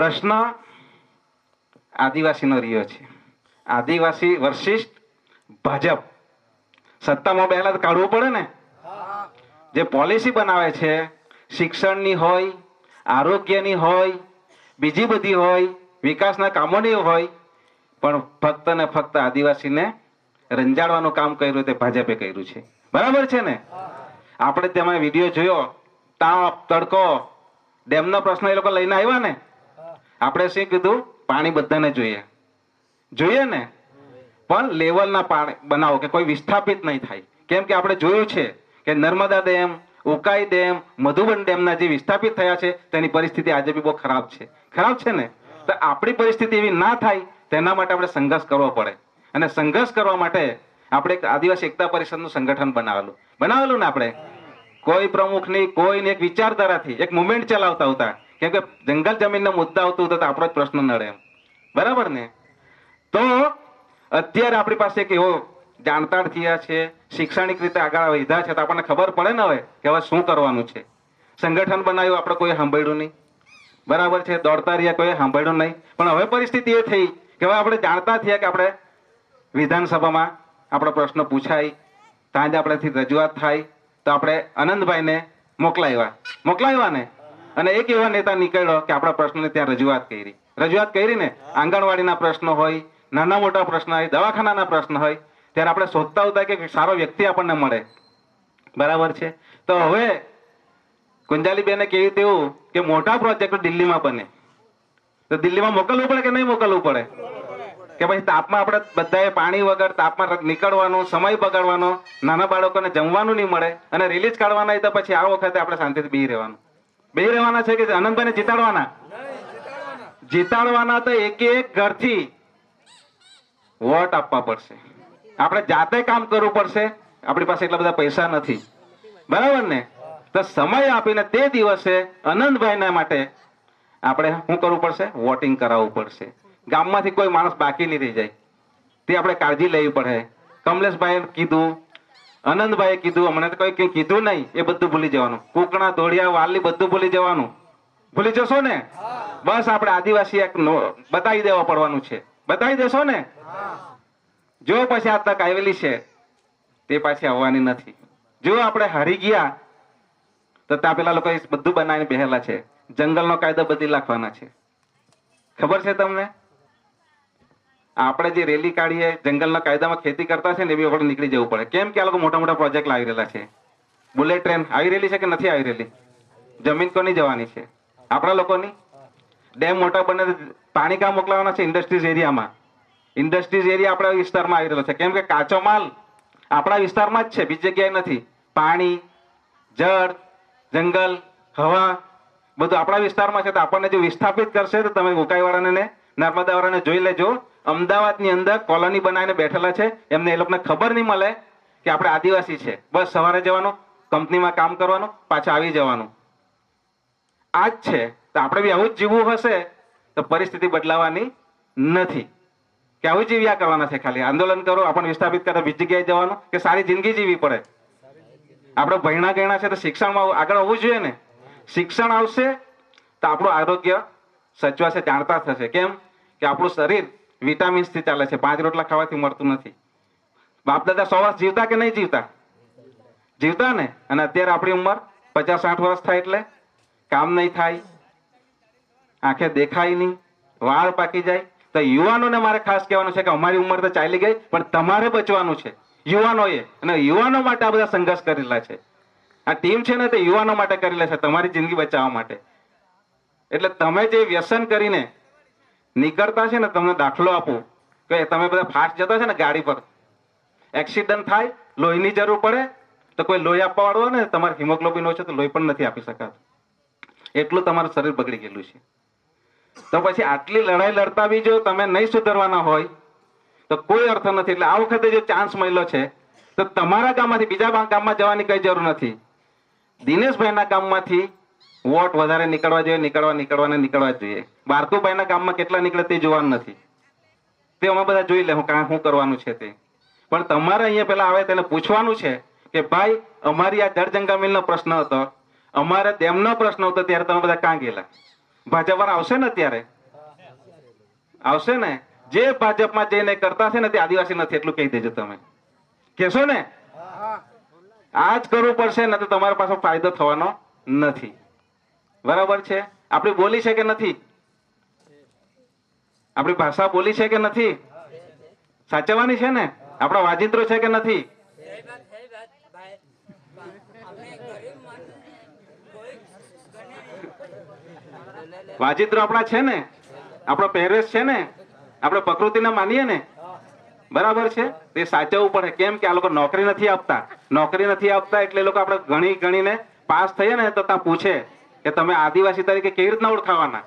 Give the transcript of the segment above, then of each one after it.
પ્રશ્ન આદિવાસીનો રહ્યો છે. આદિવાસી વર્ષિષ્ઠ ભાજપ. સત્તામાં પહેલા કાઢવું પડે ને? જે પોલિસી બનાવે છે, શિક્ષણની હોય, આરોગ્યની હોય, બીજી બધી હોય, વિકાસના કામોની હોય, પણ ફક્ત ને ફક્ત આદિવાસીને રંજાડવાનું કામ કર્યું તે ભાજપે કર્યું છે. બરાબર છે ને? આપણે તેમાં વીડિયો જોયો, તાપ, તડકો, ડેમનો પ્રશ્ન એ લોકો લઈને આવ્યા ને? આપણે શું કીધું? પાણી બધાને જોઈએ. જોઈએ ને? પણ લેવલના પાણી બનાવો કે કોઈ વિસ્થાપિત નહીં થાય. કેમ કે આપણે જોયું છે કે નર્મદા ડેમ, ઉકાઈ ડેમ, મધુબન ડેમના જે વિસ્થાપિત થયા છે, તેની પરિસ્થિતિ આજે બી બહુ ખરાબ છે. ખરાબ છે ને? તો આપણી પરિસ્થિતિ એવી ના થાય, તેના માટે આપણે સંઘર્ષ કરવો પડે. અને સંઘર્ષ કરવા માટે આપણે એક આદિવાસી એકતા પરિષદનું સંગઠન બનાવેલું. બનાવેલું ને આપણે? કોઈ પ્રમુખની, કોઈની એક વિચારધારાથી, એક મુવમેન્ટ ચલાવતા હતા કેમ કે જંગલ જમીનનો મુદ્દા આવતું તો આપણો જ પ્રશ્ન નડે બરાબર ને? તો અત્યારે આપણી પાસે એક એવો જાણતા થયા છે, શૈક્ષણિક રીતે આગળ વધ્યા છે, તો આપણને ખબર પડે ને હવે કે હવે શું કરવાનું છે. સંગઠન બનાવ્યું, આપણે કોઈ સાંભળ્યું નહીં. બરાબર છે, દોડતા રહ્યા, કોઈ સાંભળ્યું નહીં. પણ હવે પરિસ્થિતિ એ થઈ કે હવે આપણે જાણતા થયા કે આપણે વિધાનસભામાં આપણો પ્રશ્ન પૂછાય ત્યાં જ આપણેથી રજૂઆત થાય, તો આપણે આનંદભાઈને મોકલાવ્યા. મોકલાવ્યા ને? અને એક એવા નેતા નીકળ્યો કે આપણા પ્રશ્નને ત્યાં રજૂઆત કરી. રજૂઆત કરી ને આંગણવાડીના પ્રશ્નો હોય, નાના મોટા પ્રશ્ન હોય, દવાખાનાના પ્રશ્ન હોય, ત્યારે આપણે શોધતા હોતા કે સારો વ્યક્તિ આપણને મળે. બરાબર છે? તો હવે કુંજાલીબેને કહ્યું તેવું કે મોટા પ્રોજેક્ટ દિલ્હીમાં બને. તો દિલ્હીમાં મોકલવું પડે કે નહીં મોકલવું પડે? કે પછી તાપમાં આપણે બધાએ પાણી વગર તાપમાં નીકળવાનું, સમય બગાડવાનો, નાના બાળકોને જમવાનું નહીં મળે અને રિલીઝ કાઢવાના તો પછી આ વખતે આપણે શાંતિથી બી રહેવાનું. બેહી રહેવાના છે કે અનંતભાઈને જીતાડવાના? જીતાડવાના તો એક એક ઘરથી વોટ આપવા પડશે. આપણે જાતે કામ કરવું પડશે. આપણી પાસે એટલા બધા પૈસા નથી. બરાબર ને? તો સમય આપીને તે દિવસે અનંતભાઈના માટે આપણે શું કરવું પડશે? વોટિંગ કરાવવું પડશે. ગામમાંથી કોઈ માણસ બાકી નહીં રહી જાય. તે આપણે કાળજી લેવી પડે. કમલેશભાઈએ કીધું આનંદભાઈએ કીધું હમણાં તો કઈ કઈ કીધું નહીં, એ બધું ભૂલી જવાનું. કુકણા, ધોળિયા, વાલી બધું ભૂલી જવાનું. ભૂલી જશો ને? બસ આપણે આદિવાસી એક બતાવી દેવા પડવાનું છે. બતાવી દેશો ને? જો પછી આ તક આવેલી છે, તે પાછી આવવાની નથી. જો આપણે હારી ગયા, તો ત્યાં પેલા લોકો બધું બનાવીને બેહેલા છે. જંગલનો કાયદો બદલી નાખવાના છે. ખબર છે તમને? આપણે જે રેલી કાઢીએ, જંગલના કાયદામાં ખેતી કરતા છે ને, એવી આપણે નીકળી જવું પડે. કેમ કે આ લોકો મોટા મોટા પ્રોજેક્ટ લાવી રહેલા છે. બુલેટ ટ્રેન આવી રહેલી છે કે નથી આવી રહેલી? જમીન કોની જવાની છે? આપણા લોકોની? ડેમ મોટા બને પાણી કામ મોકલાવાના છે? ઇન્ડસ્ટ્રીઝ એરિયામાં. ઇન્ડસ્ટ્રીઝ એરિયા આપણા વિસ્તારમાં આવી રહેલો છે. કેમ કે કાચો માલ આપણા વિસ્તારમાં જ છે, બીજી જગ્યાએ નથી. પાણી, જળ, જંગલ, હવા, બધું આપણા વિસ્તારમાં છે. તો આપણને જો વિસ્થાપિત કરશે તો તમે ઉકાઈવાળાને નર્મદાવાળાને જોઈ લેજો. અમદાવાદની અંદર કોલોની બનાવીને બેઠેલા છે. એમને એ લોકોને ખબર નહીં મળે કે આપણે આદિવાસી છે. બસ સવારે જવાનું, કંપનીમાં કામ કરવાનું, પાછા આવી જવાનું. આ જ છે, તો આપણે બી આવું જ જીવવું હશે, તો પરિસ્થિતિ બદલાવાની નથી. કે આવું જીવ્યા કરવાના છે ખાલી. આંદોલન કરો, આપણને વિસ્થાપિત કરે, બીજી જગ્યાએ જવાનું, કે સારી જિંદગી જીવવી પડે. આપણે ભણ્યા ગણ્યા છે, તો શિક્ષણમાં આગળ આવવું જોઈએ ને. શિક્ષણ આવશે, તો આપણું આરોગ્ય સચવાશે, જાણતા થશે. કેમ? કે આપણું શરીર વિટામિન્સથી ચાલે છે. પાંચ રોટલા ખાવાથી મળતું નથી. બાપ દાદા સો વર્ષ જીવતા કે નહીં જીવતા? જીવતા ને? અને અત્યારે આપણી ઉંમર પચાસ સાઠ વર્ષ થાય એટલે કામ નહીં થાય. આંખે દેખાય નહીં. વાળ પાકી જાય. તો યુવાનોને મારે ખાસ કહેવાનું છે કે અમારી ઉંમર તો ચાલી ગઈ, પણ તમારે બચવાનું છે. યુવાનોએ. અને યુવાનો માટે આ બધા સંઘર્ષ કરેલા છે. આ ટીમ છે ને તે યુવાનો માટે કરેલા છે, તમારી જિંદગી બચાવવા માટે. એટલે તમે જે વ્યસન કરીને નીકળતા છે ને તમને દાખલો આપો કે તમે બધા ફાસ્ટ જતા છે ને ગાડી પર. એક્સિડન્ટ થાય, લોહીની જરૂર પડે, તો કોઈ લોહી આપવા વાળો હોય ને, તમારે હિમોગ્લોબિન ઓછો તો લોહી પણ નથી આપી શકાતું. એટલું તમારું શરીર બગડી ગયેલું છે. તો પછી આટલી લડાઈ લડતા બી જો તમે નહીં સુધરવાના હોય, તો કોઈ અર્થ નથી. એટલે આ વખતે જે ચાન્સ મળ્યો છે, તો તમારા ગામમાંથી, બીજા ગામમાં જવાની કઈ જરૂર નથી. દિનેશભાઈના ગામમાંથી વોટ વધારે નીકળવા જોઈએ નીકળવા નીકળવા ને નીકળવા જોઈએ. બારકુભાઈના ગામમાં કેટલા નીકળે તે જોવાનું નથી. તે અમે બધા જોઈ લે હું કાં શું કરવાનું છે તે. પણ તમારે અહીંયા પેલા આવે તેને પૂછવાનું છે કે ભાઈ અમારી આ જળ જંગલ મિલનો પ્રશ્ન હતો. અમારે તેમનો પ્રશ્ન હતો ત્યારે તમે બધા કાં ગયેલા? ભાજપ વાળા આવશે ને અત્યારે? આવશે ને? જે ભાજપમાં જઈને કરતા છે ને તે આદિવાસી નથી એટલું કહી દેજો તમે. કહેશો ને? આ જ કરવું પડશે ને તો તમારા પાસે ફાયદો થવાનો નથી. બરાબર છે? આપણી બોલી છે કે નથી? આપણી ભાષા બોલી છે કે નથી? સાચવવાની છે ને? આપણા વાજિંત્રો છે કે નથી? વાજિત્રો આપણા છે ને? આપણો પહેરવેશ છે ને? આપણે પ્રકૃતિને માનીએ ને? બરાબર છે? તે સાચવવું પડે. કેમ કે આ લોકો નોકરી નથી આપતા? નોકરી નથી આપતા એટલે લોકો આપણે ગણી ગણીને પાસ થઈએ ને તો ત્યાં પૂછે. કે તમે આદિવાસી તરીકે કેવી રીતના ઓળખાવાના?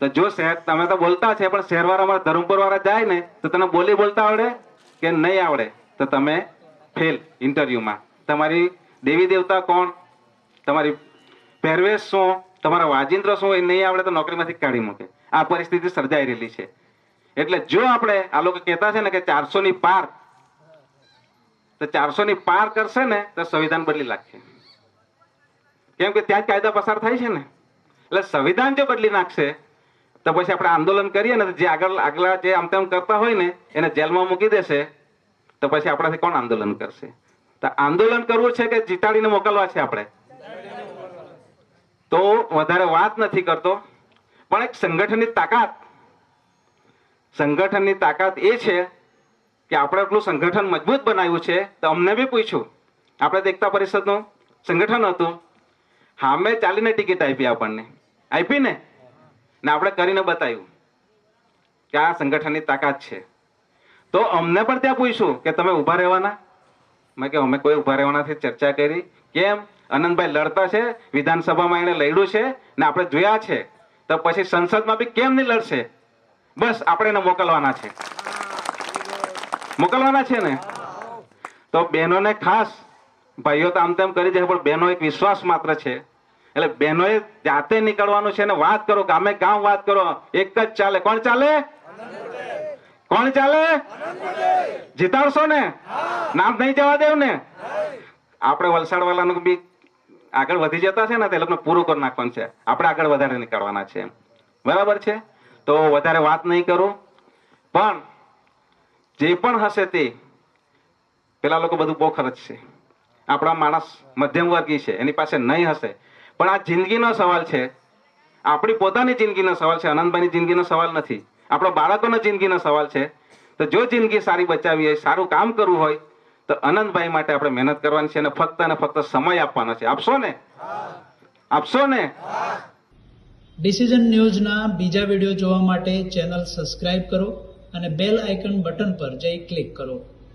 તો જો શહેર, તમે તો બોલતા છે, પણ શહેરવાળા અમારા ધરમપુર વાળા જાય ને, તો તને બોલી બોલતા આવડે કે નહીં આવડે? તો તમે ફેલ ઇન્ટરવ્યુમાં તમારી દેવી દેવતા કોણ? તમારી પહેરવેશ શું? તમારા વાજિંત્ર શું? એ નહીં આવડે તો નોકરીમાંથી કાઢી મૂકે. આ પરિસ્થિતિ સર્જાઈ રહેલી છે. એટલે જો આપણે આ લોકો કહેતા છે ને કે ચારસો ની પાર, તો ચારસો ની પાર કરશે ને, તો સંવિધાન બદલી નાખશે કેમ કે ત્યાં જ કાયદા પસાર થાય છે ને? એટલે સંવિધાન જો બદલી નાખશે, તો પછી આપણે આંદોલન કરીએ ને જે આગળ આગલા જે આમ તેમ કરતા હોય ને, એને જેલમાં મૂકી દેશે, તો પછી આપણાથી કોણ આંદોલન કરશે? તો આંદોલન કરવું છે કે જીતાડીને મોકલવા છે આપણે? તો વધારે વાત નથી કરતો, પણ એક સંગઠનની તાકાત સંગઠનની તાકાત એ છે કે આપણે એટલું સંગઠન મજબૂત બનાવ્યું છે, તો અમને બી પૂછ્યું. આપણે દેખતા પરિષદનું સંગઠન હતું. સામે ચાલીને ટિકિટ આપી આપણને. આપી ને? ને આપણે કરીને બતાવ્યું કે આ સંગઠનની તાકાત છે. તો અમને પણ ત્યાં પૂછ્યું કે તમે ઊભા રહેવાના? મેં કે અમે કોઈ ઊભા રહેવાનાથી ચર્ચા કરી. કેમ? અનંતભાઈ લડતા છે, વિધાનસભામાં એને લડ્યું છે ને આપણે જોયા છે. તો પછી સંસદમાં બી કેમ નહીં લડશે? બસ, આપણે એને મોકલવાના છે. મોકલવાના છે ને? તો બહેનોને ખાસ ભાઈઓ તો આમ તેમ કરી છે પણ બહેનો એક વિશ્વાસ માત્ર છે. એટલે બહેનોએ જાતે નીકળવાનું છે ને વાત કરો, ગામે ગામ વાત કરો, એક જ ચાલે. કોણ ચાલે? કોણ ચાલે? જીતાડશો ને? નામ નહીં જવા દેવ ને? આપણે વલસાડ વાળાનું બી આગળ વધી જતા છે ને, તે લોકોને પૂરું કરી નાખવાનું છે. આપણે આગળ વધારે નીકળવાના છે બરાબર છે? તો વધારે વાત નહીં કરું. પણ જે પણ હશે તે, પેલા લોકો બધું બહુ ખર્ચશે. આપણા માણસ મધ્યમ વર્ગી છે, એની પાસે નહીં હશે. પણ આ જિંદગીનો સવાલ છે. આપણી પોતાની જિંદગીનો સવાલ છે, આનંદભાઈની જિંદગીનો સવાલ નથી. આપણા બાળકોનો જિંદગીનો સવાલ છે. તો જો જિંદગી સારી બચાવી હોય, સારું કામ કરવું હોય, તો આનંદભાઈ માટે આપણે મહેનત કરવાની છે અને ફક્ત અને ફક્ત સમય આપવાનો છે. આપશો ને? આપશો ને? ડિસિઝન ન્યૂઝના બીજા વીડિયો જોવા માટે ચેનલ સબસ્ક્રાઇબ કરો અને બેલ આઇકન બટન પર જઈ ક્લિક કરો.